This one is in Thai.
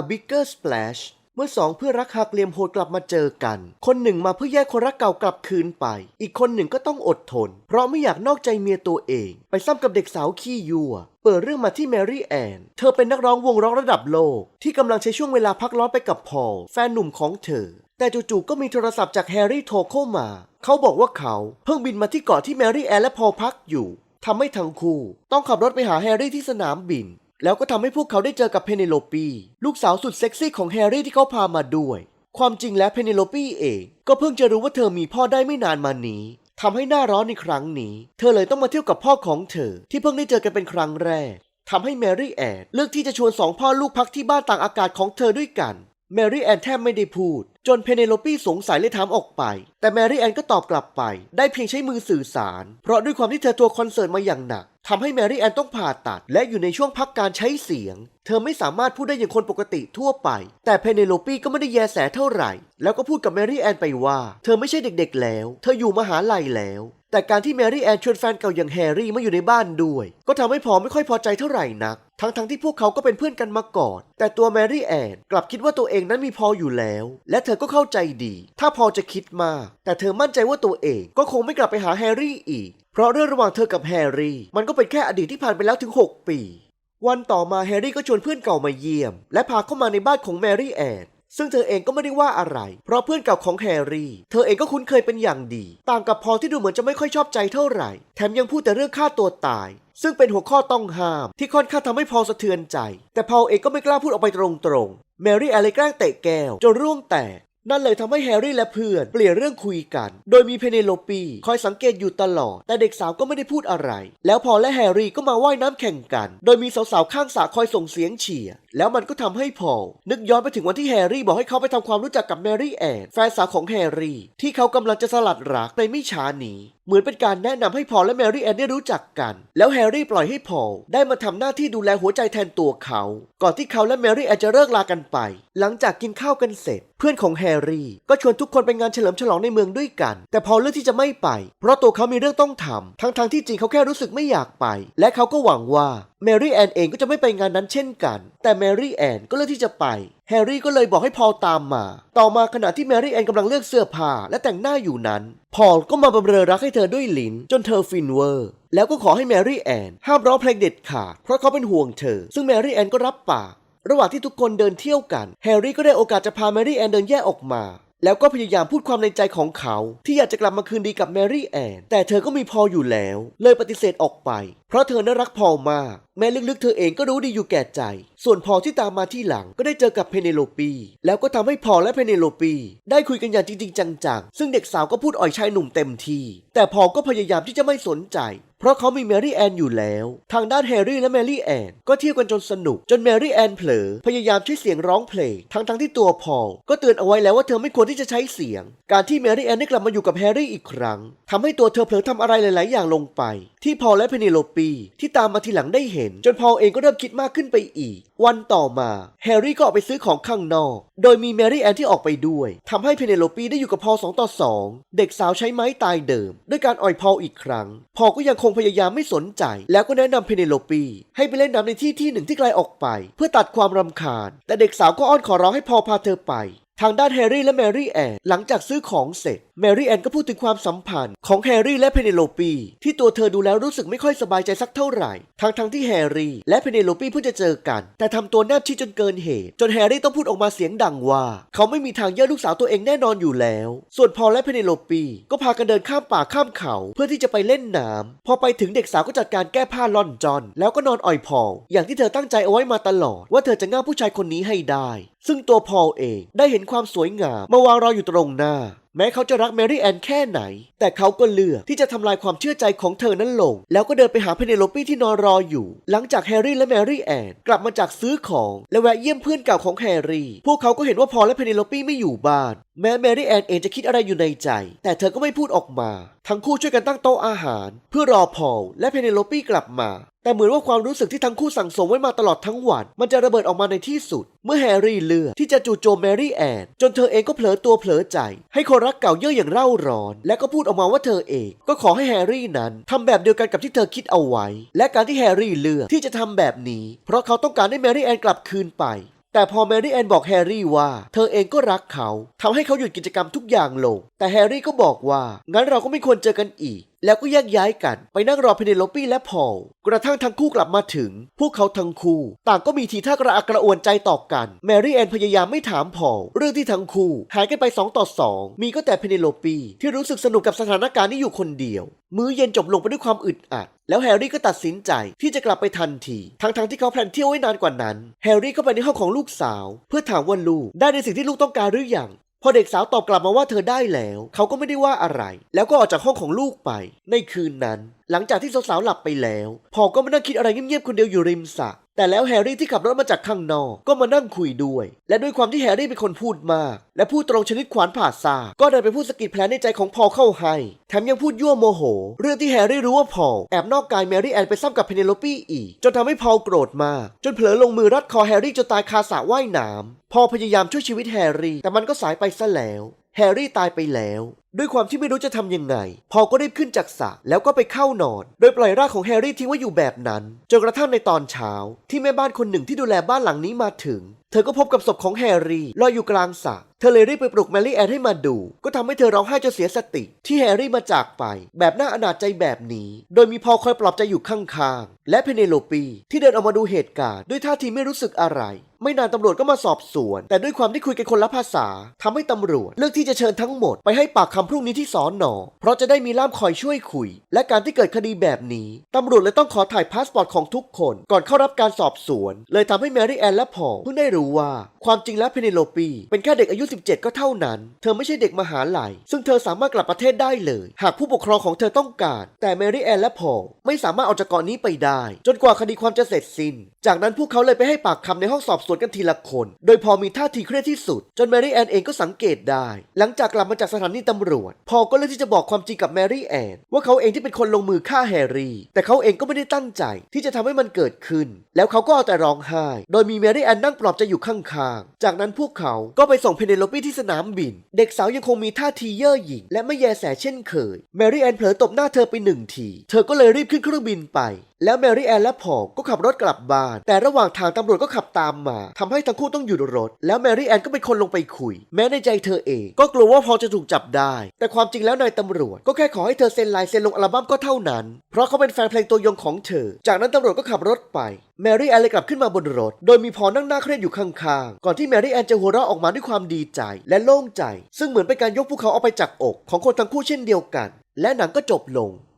A Bigger Splash เมื่อสองเพื่อนรักหักเหลี่ยมโหดกลับมาเจอกัน คนหนึ่งมาเพื่อแยกคนรักเก่ากลับคืนไป อีกคนหนึ่งก็ต้องอดทน เพราะไม่อยากนอกใจเมียตัวเอง ไปซ้ำกับเด็กสาวขี้ยั่ว เปิดเรื่องมาที่แมรี่แอน เธอเป็นนักร้องวงร้องระดับโลก ที่กำลังใช้ช่วงเวลาพักร้อนไปกับพอลแฟนหนุ่มของเธอ แต่จู่ๆก็มีโทรศัพท์จากแฮร์รี่โทรเข้ามา เขาบอกว่าเขาเพิ่งบินมาที่เกาะที่แมรี่แอนและพอลพักอยู่ทำให้ทั้งคู่ ต้องขับรถไปหาแฮร์รี่ที่สนามบิน แล้วก็ทำให้พวกเขาได้เจอกับเพเนโลปี ลูกสาวสุดเซ็กซี่ของแฮร์รี่ที่เขาพามาด้วย ความจริงแล้วเพเนโลปีเองก็เพิ่งจะรู้ว่าเธอมีพ่อได้ไม่นานมานี้ทำให้หน้าร้อนในครั้งนี้ เธอเลยต้องมาเที่ยวกับพ่อของเธอ ที่เพิ่งได้เจอกันเป็นครั้งแรกทำให้แมรี่แอดเลือกที่จะชวนสองพ่อลูกพักที่บ้านต่างอากาศของเธอด้วยกัน แมรี่แอนแทบไม่ได้พูด จนเพเนโลปีสงสัยเลยถามออกไป แต่แมรี่แอนก็ตอบกลับไป ได้เพียงใช้มือสื่อสาร เพราะด้วยความที่เธอทัวร์คอนเสิร์ตมาอย่างหนักทำให้แมรี่แอนต้องผ่าตัด และอยู่ในช่วงพักการใช้เสียง เธอไม่สามารถพูดได้อย่างคนปกติทั่วไป แต่เพเนโลปีก็ไม่ได้แยแสเท่าไหร่ แล้วก็พูดกับแมรี่แอนไปว่า เธอไม่ใช่เด็กๆแล้ว เธออยู่มหาลัยแล้ว แต่การที่แมรี่แอนชวนแฟนเก่าอย่างแฮร์รี่มาอยู่ในบ้านด้วย ก็ทำให้พอไม่ค่อยพอใจเท่าไหร่นัก ทั้งๆที่พวกเขาก็เป็นเพื่อนกันมาก่อน แต่ตัวแมรี่แอนกลับคิดว่าตัวเองนั้นมีพออยู่แล้ว และเธอก็เข้าใจดี ถ้าพอจะคิดมาก แต่เธอมั่นใจว่าตัวเองก็คงไม่กลับไปหาแฮร์รี่อีก เพราะเรื่องระหว่างเธอกับแฮร์รี่ มันก็เป็นแค่อดีตที่ผ่านไปแล้วถึง 6 ปี วันต่อมาแฮร์รี่ก็ชวนเพื่อนเก่ามาเยี่ยม และพาเข้ามาในบ้านของแมรี่แอน ซึ่งเธอเองก็ไม่ได้ว่าอะไร เพราะเพื่อนเก่าของแฮร์รี่ เธอเองก็คุ้นเคยเป็นอย่างดี ต่างกับพอที่ดูเหมือนจะไม่ค่อยชอบใจเท่าไหร่ แถมยังพูดแต่เรื่องฆ่าตัวตาย ซึ่งเป็นหัวข้อต้องห้าม ที่ค่อนข้างทำให้พอสะเทือนใจ แต่พอเองก็ไม่กล้าพูดออกไปตรงๆ แมรี่แอลเลยแกล้งเตะแก้วจนร่วงแตก นั่นเลยทำให้แฮร์รี่และเพื่อนเปลี่ยนเรื่องคุยกัน โดยมีเพเนโลปีคอยสังเกตอยู่ตลอด แต่เด็กสาวก็ไม่ได้พูดอะไร แล้วพอลและแฮร์รี่ก็มาว่ายน้ำแข่งกัน โดยมีสาวๆข้างสระคอยส่งเสียงเชียร์ แล้วมันก็ทำให้พอลนึกย้อนไปถึงวันที่แฮร์รี่บอกให้เขาไปทำความรู้จักกับแมรี่แอนแฟนสาวของแฮร์รี่ที่เขากำลังจะสลัดรักในไม่ช้านี้เหมือนเป็นการแนะนำให้พอลและแมรี่แอนได้รู้จักกัน แล้วแฮร์รี่ปล่อยให้พอลได้มาทำหน้าที่ดูแลหัวใจแทนตัวเขา ก่อนที่เขาและแมรี่แอนจะเลิกลากันไป หลังจากกินข้าวกันเสร็จ เพื่อนของแฮร์รี่ก็ชวนทุกคนไปงานเฉลิมฉลองในเมืองด้วยกัน แต่พอลเลือกที่จะไม่ไป เพราะตัวเขามีเรื่องต้องทำทั้งๆที่จริงเขาแค่รู้สึกไม่อยากไป และเขาก็หวังว่าแมรี่แอนเองก็จะไม่ไปงานนั้นเช่นกัน แต่แมรี่แอนก็เลือกที่จะไป แฮร์รี่ก็เลยบอกให้พอลตามมา ต่อมาขณะที่แมรี่แอนกำลังเลือกเสื้อผ้าและแต่งหน้าอยู่นั้น พอลก็มาบำเรอรักให้เธอด้วยลิ้น จนเธอฟินเวอร์ แล้วก็ขอให้แมรี่แอนห้ามร้องเพลงเด็ดขาดเพราะเขาเป็นห่วงเธอ ซึ่งแมรี่แอนก็รับปาก ระหว่างที่ทุกคนเดินเที่ยวกัน แฮร์รี่ก็ได้โอกาสจะพาแมรี่แอนเดินแยกออกมา แล้วก็พยายามพูดความในใจของเขา ที่อยากจะกลับมาคืนดีกับแมรี่แอน แต่เธอก็มีพอลอยู่แล้ว เลยปฏิเสธออกไป เพราะเธอน่ารักพอลมาก แม้ลึกๆ เธอเองก็รู้ดีอยู่แก่ใจ ส่วนพอลที่ตามมาที่หลังก็ได้เจอกับเพเนโลปี แล้วก็ทำให้พอลและเพเนโลปี ได้คุยกันอย่างจริง ๆ จังๆ ซึ่งเด็กสาวก็พูดอ่อยชายหนุ่มเต็มที่แต่พอลก็พยายามที่จะไม่สนใจ เพราะเขามีแมรี่แอนอยู่แล้ว ทางด้านแฮร์รี่และแมรี่แอนก็เที่ยวกันจนสนุก จนแมรี่แอนเผลอพยายามใช้เสียงร้องเพลง ทั้งๆที่ตัวพอลก็เตือนเอาไว้แล้วว่าเธอไม่ควรที่จะใช้เสียง การที่แมรี่แอนได้กลับมาอยู่กับแฮร์รี่อีกครั้งทำให้ตัวเธอเผลอทำอะไรหลาย ๆ อย่างลงไป ที่พอลและเพเนโลปีที่ตามมาทีหลังได้เห็น จนพอลเองก็เริ่มคิดมากขึ้นไปอีก วันต่อมาแฮร์รี่ก็ออกไปซื้อของข้างนอก โดยมีแมรี่แอนที่ออกไปด้วยทำให้เพเนโลปีได้อยู่กับพอลสองต่อสองเด็กสาวใช้ไม้ตายเดิม ด้วยการอ่อยพอลอีกครั้ง พอลก็ยังคงพยายามไม่สนใจ แล้วก็แนะนำเพเนโลปีให้ไปเล่นน้ำในที่ที่หนึ่งที่ไกลออกไป เพื่อตัดความรำคาญ แต่เด็กสาวก็อ้อนขอร้องให้พอลพาเธอไป ทางด้านแฮร์รี่และแมรี่แอนหลังจากซื้อของเสร็จ แมรี่แอนก็พูดถึงความสัมพันธ์ของแฮร์รี่และเพเนโลปีที่ตัวเธอดูแล้วรู้สึกไม่ค่อยสบายใจสักเท่าไหร่ทั้งทั้งๆที่แฮร์รี่และเพเนโลปีเพิ่งจะเจอกัน แต่ทำตัวแนบชิดจนเกินเหตุ จนแฮร์รี่ต้องพูดออกมาเสียงดังว่า เขาไม่มีทางแย่ลูกสาวตัวเองแน่นอนอยู่แล้ว ส่วนพอลและเพเนโลปีก็พากันเดินข้ามป่าข้ามเขา เพื่อที่จะไปเล่นน้ำพอไปถึงเด็กสาวก็จัดการแก้ผ้าล่อนจอนแล้วก็นอนอ่อยพอลอย่างที่เธอตั้งใจเอาไว้มาตลอด ว่าเธอจะง่าผู้ชายคนนี้ให้ได้ ซึ่งตัวพอลเองได้เห็นความสวยงามมาวางรออยู่ตรงหน้า แม้เขาจะรักแมรี่แอนแค่ไหน แต่เขาก็เลือกที่จะทำลายความเชื่อใจของเธอนั้นลง แล้วก็เดินไปหาเพเนโลปี้ที่นอนรออยู่ หลังจากแฮร์รี่และแมรี่แอนกลับมาจากซื้อของและแวะเยี่ยมเพื่อนเก่าของแฮร์รี่ พวกเขาก็เห็นว่าพอลและเพเนโลปี้ไม่อยู่บ้าน แม้แมรี่แอนเองจะคิดอะไรอยู่ในใจ แต่เธอก็ไม่พูดออกมา ทั้งคู่ช่วยกันตั้งโต๊ะอาหาร เพื่อรอพอลและเพเนโลปี้กลับมา แต่เหมือนว่าความรู้สึกที่ทั้งคู่สั่งสมไว้มาตลอดทั้งวัน มันจะระเบิดออกมาในที่สุด เมื่อแฮร์รี่เลือกที่จะจู่โจมแมรี่แอนจนเธอเองก็เผลอตัวเผลอใจ ให้คนรักเก่าเย่ออย่างเร่าร้อน และก็พูดออกมาว่าเธอเอง ก็ขอให้แฮร์รี่นั้นทำแบบเดียวกันกับที่เธอคิดเอาไว้ และการที่แฮร์รี่เลือกที่จะทำแบบนี้ เพราะเขาต้องการให้แมรี่แอนกลับคืนไปแต่พอแมรี่แอนบอกแฮร์รี่ว่า เธอเองก็รักเขาทำให้เขาหยุดกิจกรรมทุกอย่างลง แต่แฮร์รี่ก็บอกว่า งั้นเราก็ไม่ควรเจอกันอีก แล้วก็แยกย้ายกันไปนั่งรอเพเนโลปี้และพอล กระทั่งทั้งคู่กลับมาถึง พวกเขาทั้งคู่ ต่างก็มีทีท่ากระอักกระอ่วนใจต่อกัน แมรี่แอนพยายามไม่ถามพอล เรื่องที่ทั้งคู่ หายกันไป 2 ต่อ 2 มีก็แต่เพเนโลปี้ที่รู้สึกสนุกกับสถานการณ์นี้อยู่คนเดียว มื้อเย็นจบลงไปด้วยความอึดอัดแล้วแฮร์รี่ก็ตัดสินใจที่จะกลับไปทันที ทั้งๆที่เขาแพลนเที่ยวไว้นานกว่านั้น แฮร์รี่ก็ไปในห้องของลูกสาว เพื่อถามว่าลูกได้ในสิ่งที่ลูกต้องการหรือยัง พอเด็กสาวตอบกลับมาว่าเธอได้แล้ว เขาก็ไม่ได้ว่าอะไร แล้วก็ออกจากห้องของลูกไป ในคืนนั้น หลังจากที่สาวๆหลับไปแล้ว พอก็มานั่งคิดอะไรเงียบๆคนเดียวอยู่ริมสระ แต่แล้วแฮร์รี่ที่ขับรถมาจากข้างนอกก็มานั่งคุยด้วย และด้วยความที่แฮร์รี่เป็นคนพูดมาก และพูดตรงชนิดขวานผ่าซากก็เดินไปพูดสกิดแผลในใจของพอลเข้าให้แถมยังพูดยั่วโมโห เรื่องที่แฮร์รี่รู้ว่าพอลแอบนอกกายแมรี่แอนไปซ้ำกับเพเนโลปี้อีก จนทำให้พอลโกรธมาก จนเผลอลงมือรัดคอแฮร์รี่จนตายคาสระว่ายน้ำพอพยายามช่วยชีวิตแฮร์รี่ แต่มันก็สายไปซะแล้ว แฮร์รี่ตายไปแล้ว ด้วยความที่ไม่รู้จะทำยังไง พอก็รีบขึ้นจากสระแล้วก็ไปเข้านอน โดยปล่อยร่างของแฮร์รี่ทิ้งไว้อยู่แบบนั้น จนกระทั่งในตอนเช้า ที่แม่บ้านคนหนึ่งที่ดูแลบ้านหลังนี้มาถึง เธอก็พบกับศพของแฮร์รี่ลอยอยู่กลางสระเธอเลยรีบไปปลุกแมรี่แอนให้มาดู ก็ทำให้เธอร้องไห้จนเสียสติ ที่แฮร์รี่มาจากไป แบบน่าอนาจใจแบบนี้ โดยมีพอคอยปลอบใจอยู่ข้างๆ และเพเนโลปีที่เดินออกมาดูเหตุการณ์ด้วยท่าทีไม่รู้สึกอะไร ไม่นานตำรวจก็มาสอบสวน แต่ด้วยความที่คุยกันคนละภาษาทำให้ตำรวจเลือกที่จะเชิญทั้งหมดไปให้ปากคำพรุ่งนี้ที่สอนนอ เพราะจะได้มีล่ามคอยช่วยคุย และการที่เกิดคดีแบบนี้ตำรวจเลยต้องขอถ่ายพาสปอร์ตของทุกคน ก่อนเข้ารับการสอบสวน เลยทำให้แมรี่แอนและพอเพิ่งได้รู้ว่าความจริงแล้วเพเนโลปีเป็นแค่เด็กอายุ 17 ก็เท่านั้น เธอไม่ใช่เด็กมหาลัย ซึ่งเธอสามารถกลับประเทศได้เลย หากผู้ปกครองของเธอต้องการ แต่แมรี่แอนและพอลไม่สามารถออกจากเกาะนี้ไปได้ จนกว่าคดีความจะเสร็จสิ้น จากนั้นพวกเขาเลยไปให้ปากคำในห้องสอบสวนกันทีละคน โดยพอมีท่าทีเครียดที่สุด จนแมรี่แอนเองก็สังเกตได้ หลังจากกลับมาจากสถานีตำรวจ พอก็เลือกที่จะบอกความจริงกับแมรี่แอนว่าเขาเองที่เป็นคนลงมือฆ่าแฮร์รี่ แต่เขาเองก็ไม่ได้ตั้งใจที่จะทำให้มันเกิดขึ้น แล้วเขาก็เอาแต่ร้องไห้ โดยมีแมรี่แอนนั่งปลอบใจอยู่ข้างๆ จากนั้นพวกเขาก็ไปส่งเพเนโลปี้ที่สนามบิน เด็กสาวยังคงมีท่าทีเย่อหยิ่งและไม่แยแสเช่นเคย แมรี่แอนเผลอตบหน้าเธอไปหนึ่งที เธอก็เลยรีบขึ้นเครื่องบินไป แล้วแมรี่แอนและพอลก็ขับรถกลับบ้าน แต่ระหว่างทางตำรวจก็ขับตามมาทำให้ทั้งคู่ต้องหยุดรถ แล้วแมรี่แอนก็เป็นคนลงไปคุย แม้ในใจเธอเอง ก็กลัวว่าพอลจะถูกจับได้ แต่ความจริงแล้วนายตำรวจ ก็แค่ขอให้เธอเซ็นลายเซ็นลงอัลบั้มก็เท่านั้น เพราะเขาเป็นแฟนเพลงตัวยงของเธอ จากนั้นตำรวจก็ขับรถไปแมรี่แอนเลยกลับขึ้นมาบนรถ โดยมีพอลนั่งหน้าเครียดอยู่ข้างๆ ก่อนที่แมรี่แอนจะหัวเราะออกมาด้วยความดีใจ และโล่งใจ ซึ่งเหมือนเป็นการยกพวกเขาออกไปจากอก ของคนทั้งคู่เช่นเดียวกัน และหนังก็จบลง